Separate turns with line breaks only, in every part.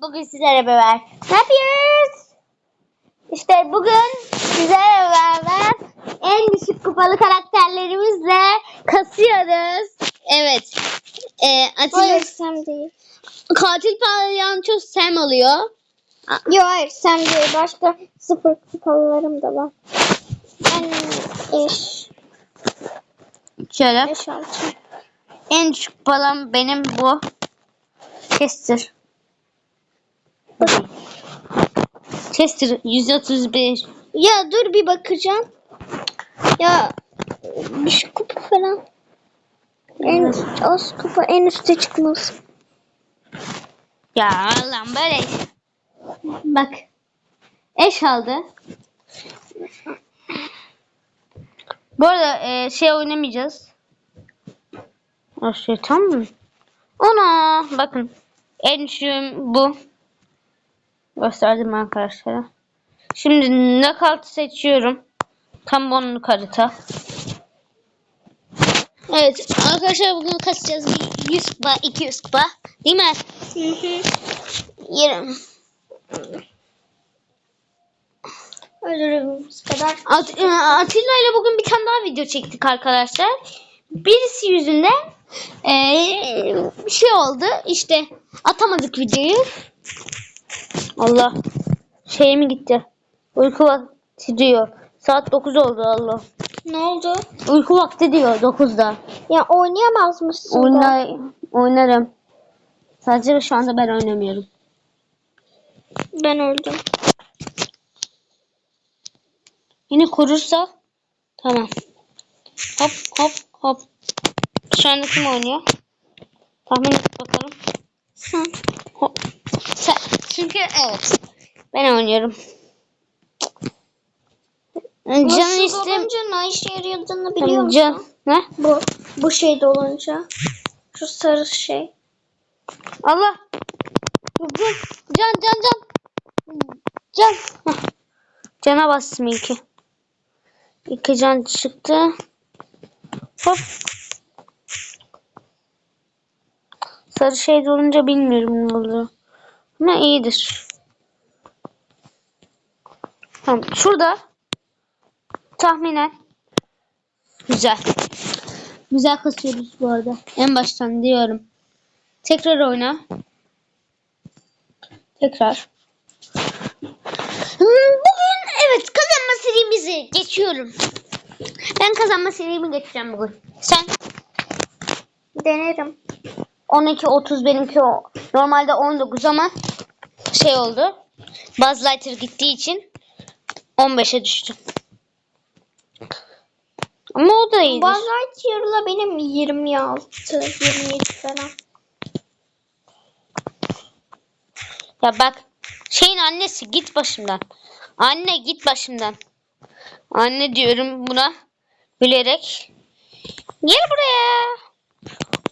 Bugün sizlerle beraber ne yapıyoruz? İşte bugün sizlerle beraber en düşük kupalı karakterlerimizle kasıyoruz. Evet. Ee, Atilla
Hayır Sam değil.
katil palyanço Sam alıyor.
Yok hayır Sam değil. Başka sıfır kupalarım da var. Ben eş,
Şöyle.
eş altı.
En düşük kupalam benim bu. Chester. Chester 131.
Ya dur bir bakacağım. Ya düşük kupa falan. En az kupa en üste çıkmaz.
Ya Allah'ım böyle. Bak. Eş aldı. Bu arada e, şey oynamayacağız. O şey tam mı? Ona bakın. En düşüğüm bu. Gösterdim arkadaşlara. Şimdi knockout seçiyorum. Tam bonluk harita. Evet arkadaşlar bugün kasacağız. Bir 100 kupa, 200 kupa. Değil mi? Yerim.
Ölürümüz kadar.
At- Atilla ile bugün bir tane daha video çektik arkadaşlar. Birisi yüzünden bir şey oldu. İşte atamadık videoyu. Allah. Şey mi gitti? Uyku vakti diyor. Saat 9 oldu Allah.
Ne oldu?
Uyku vakti diyor 9'da.
Ya oynayamaz mısın?
Oyna, oynarım. Sadece şu anda ben oynamıyorum.
Ben öldüm.
Yine korursa tamam. Hop hop hop. Şu anda kim oynuyor? Tahmin et bakalım.
Sen.
Hop. Sen. Çünkü evet. Ben oynuyorum. Can
Nasıl
istem.
olunca ne işe yaradığını biliyor musun?
Can. Ne?
Bu. Bu şeyde olunca. Şu sarı şey.
Allah. Can can can. Can. Hah. Cana bastım iki. İki can çıktı. Hop. Sarı şey olunca bilmiyorum ne oluyor. Ama iyidir. Tamam. Şurada tahminen güzel. Güzel kasıyoruz bu arada. En baştan diyorum. Tekrar oyna. Tekrar. Bugün evet kazanma serimizi geçiyorum. Ben kazanma serimi geçeceğim bugün. Sen
Denerim.
12 30 benimki o. Normalde 19 ama şey oldu. Buzz Lightyear gittiği için 15'e düştü. Ama o da iyidir.
Buzz Lightyear'la benim 26, 27 falan.
Ya bak şeyin annesi git başımdan. Anne git başımdan. Anne diyorum buna gülerek. Gel buraya.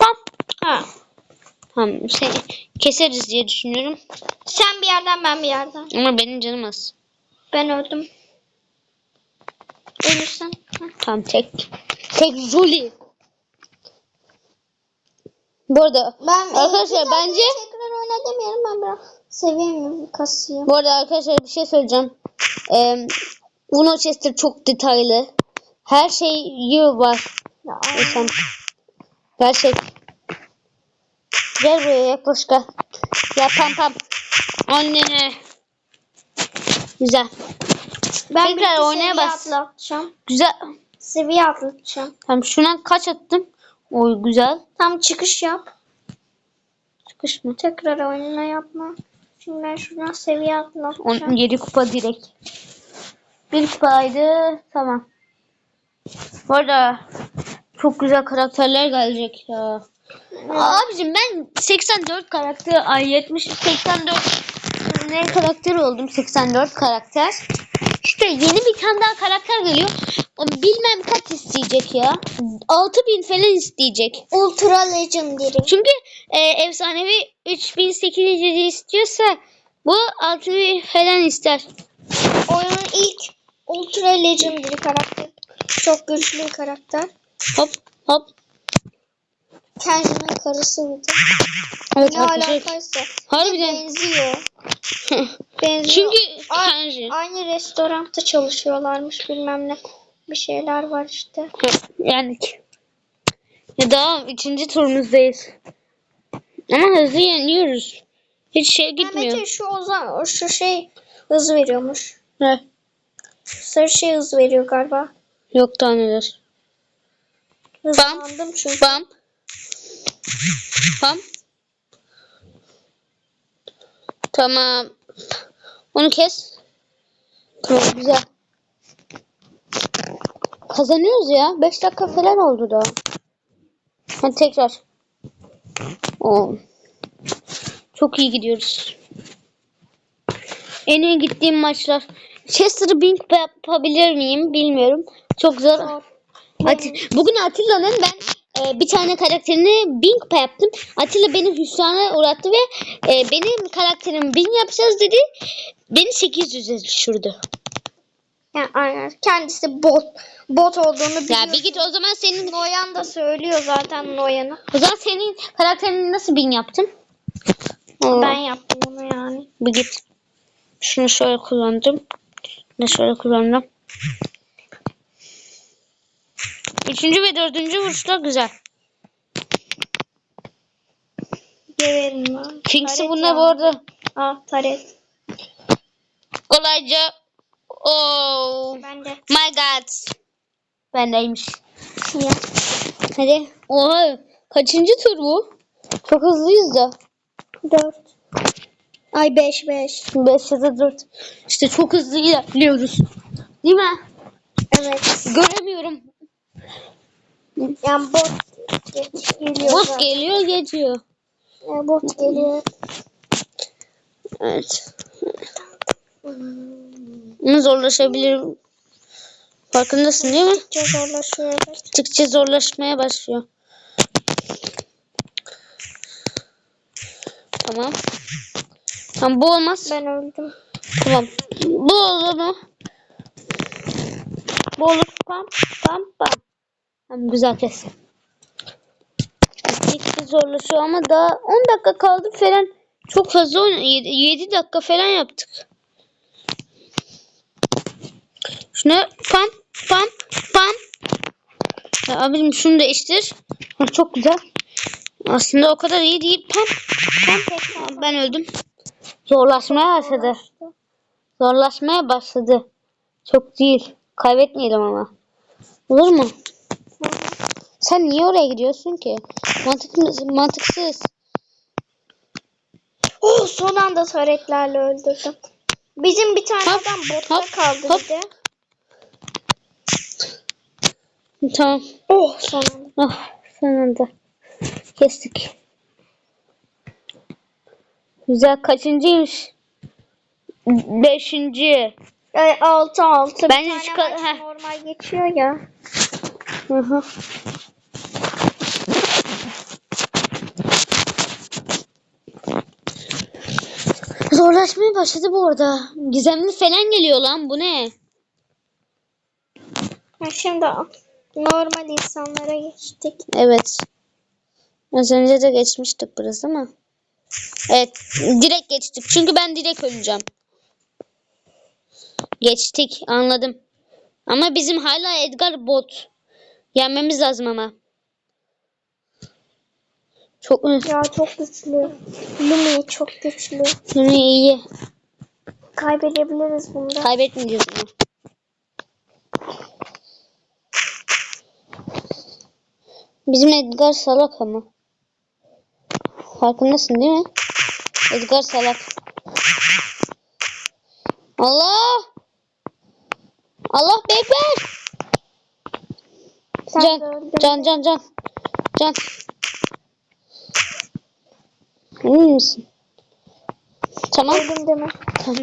Bam. Ha. Tamam seni keseriz diye düşünüyorum.
Sen bir yerden ben bir yerden.
Ama benim canım az.
Ben öldüm. Ölürsen.
Tamam tek. Tek Zuli. Bu arada
Ben
Arkadaşlar, bence-
tekrar oyna demiyorum ben biraz seveyim kasayım.
bu arada arkadaşlar bir şey söyleyeceğim. Ee, Uno Chester çok detaylı. Her şey var. Sen gerçek. Gel buraya yaklaş gel. Ya pam pam. Annene. Güzel.
ben
tekrar oynaya bas.
atlatacağım.
Güzel.
Seviye atlatacağım.
Tamam şuna kaç attım? Oy güzel.
Tam çıkış yap.
Çıkış mı?
Tekrar oyna yapma. Şimdi ben şuradan seviye atlatacağım.
17 kupa direkt. Bir kupaydı. Tamam. Bu arada çok güzel karakterler gelecek ya. Abicim ben 84 karakter, ay 70 84 ne karakter oldum 84 karakter. İşte yeni bir tane daha karakter geliyor. Bilmem kaç isteyecek ya. 6000 falan isteyecek.
Ultra Legendary.
Çünkü e, efsanevi 3800 istiyorsa bu 6000 falan ister.
Oyunun ilk Ultra Legendary karakter. Çok güçlü bir karakter.
Hop hop.
Kenji'nin karısıydı.
Evet
ne
arkadaşlar.
alakaysa.
Harbiden.
Benziyor. Benziyor.
Çünkü kanji.
Aynı restoranda çalışıyorlarmış bilmem ne. Bir şeyler var işte.
Yani ya daha üçüncü turumuzdayız. Ama hızlı yeniyoruz. Hiç şey gitmiyor.
Mete şu ozan, şu şey hız veriyormuş.
Ne?
Sarı şey hız veriyor galiba.
Yok taneler.
Hızlandım çünkü.
Bam. Bam. Tamam. Onu kes. Tamam güzel. Kazanıyoruz ya. 5 dakika falan oldu da. Hadi tekrar. Oo. Çok iyi gidiyoruz. En iyi gittiğim maçlar. Chester'ı Bing yapabilir miyim bilmiyorum. Çok zor. Ati- Bugün Atilla'nın ben e, bir tane karakterini Bing yaptım. Atilla beni hüsrana uğrattı ve e, benim karakterimi Bing yapacağız dedi. Beni 800'e düşürdü.
Yani aynen. Kendisi bot. Bot olduğunu biliyor.
Ya bir git o zaman senin
Noyan da söylüyor zaten Noyan'ı.
o zaman senin karakterini nasıl Bing yaptın? Oo,
Ben yaptım onu yani.
bir git. Şunu şöyle kullandım. Ne şöyle kullandım. Üçüncü ve dördüncü vuruşlar güzel.
Geverim lan.
Kings'i
ya.
bu arada
Ah taret.
kolayca Oh
Ben de.
my god. Bendeymiş.
Ya.
Hadi. Oha. Kaçıncı tur bu? Çok hızlıyız da.
Dört. Ay beş beş.
5 ya da 4. İşte çok hızlı ilerliyoruz. Değil mi?
Evet.
Göremiyorum.
Yani bot geliyor.
Bot geliyor geçiyor.
Yani bot geliyor.
Evet. Bunu zorlaşabilir. Farkındasın değil mi?
Çok zorlaşıyor.
Gittikçe zorlaşmaya başlıyor. Tamam. Tamam bu olmaz.
Ben öldüm.
Tamam. Bu olur mu? Bu olur. Pam pam pam. Tamam güzel kes. Gittikçe zorlaşıyor ama daha 10 dakika kaldı falan. Çok fazla oyun 7, 7 dakika falan yaptık. Şuna pam pam pam. Ya abim şunu değiştir. Ha, çok güzel. Aslında o kadar iyi değil. Pam pam. Ben öldüm. Zorlaşmaya başladı. Zorlaşmaya başladı. Çok değil. Kaybetmeyelim ama. Olur mu? Sen niye oraya gidiyorsun ki? Mantıksız. mantıksız.
Oh son anda taretlerle öldürdüm. Bizim bir tane
Hop,
adam botta
hop,
kaldı
hop.
bir de.
Tamam.
Oh son anda.
Ah, sonunda. Kestik. Güzel. Kaçıncıymış? Beşinci.
Ay, altı altı.
Bence
bir tane
şu ka-
maç
heh.
normal geçiyor ya.
Hı hı. Zorlaşmaya başladı bu arada. Gizemli falan geliyor lan. Bu ne?
Ha, şimdi normal insanlara geçtik.
Evet. Az önce de geçmiştik burası ama. Evet. Direkt geçtik. Çünkü ben direkt öleceğim. Geçtik. Anladım. Ama bizim hala Edgar bot. Yenmemiz lazım ama. Çok
Ya çok güçlü. Lumi çok güçlü.
iyi. iyi.
Kaybedebiliriz bunda.
Kaybetmeyeceğiz bunu. Bizim Edgar salak ama. Farkındasın değil mi? Edgar salak. Allah! Allah bekler! Can, can, can, can. Can. Emin misin? Tamam.
Öldüm deme.
Tamam.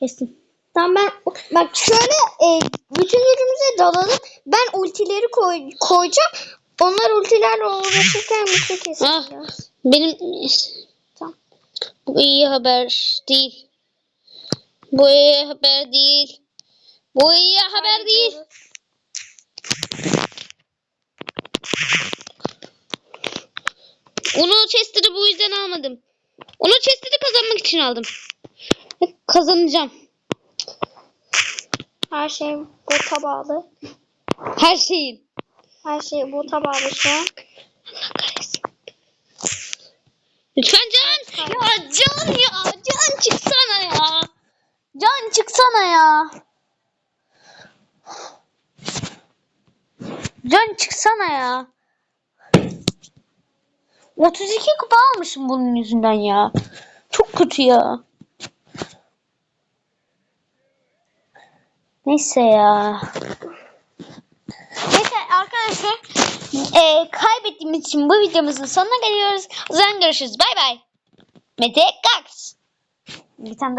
Kesin.
Tamam ben bak şöyle e, bütün gücümüze dalalım. Ben ultileri koy, koyacağım. Onlar ultilerle uğraşırken bir şey
Ah,
keseceğiz.
benim
Tamam.
bu iyi haber değil. Bu iyi haber değil. Bu iyi haber değil. Onu Chester'ı bu yüzden almadım. Onu Chester'ı kazanmak için aldım. Kazanacağım.
Her şey bota bağlı.
Her şeyin.
Her şey bota bağlı şu an.
Lütfen Can. Ya Can ya. Can çıksana ya. Can çıksana ya. Can çıksana ya. 32 kupa almışım bunun yüzünden ya. Çok kötü ya. Neyse ya. Neyse arkadaşlar eee kaybettiğimiz için bu videomuzun sonuna geliyoruz. O zaman görüşürüz. Bay bay. Mete Gax. Bir tane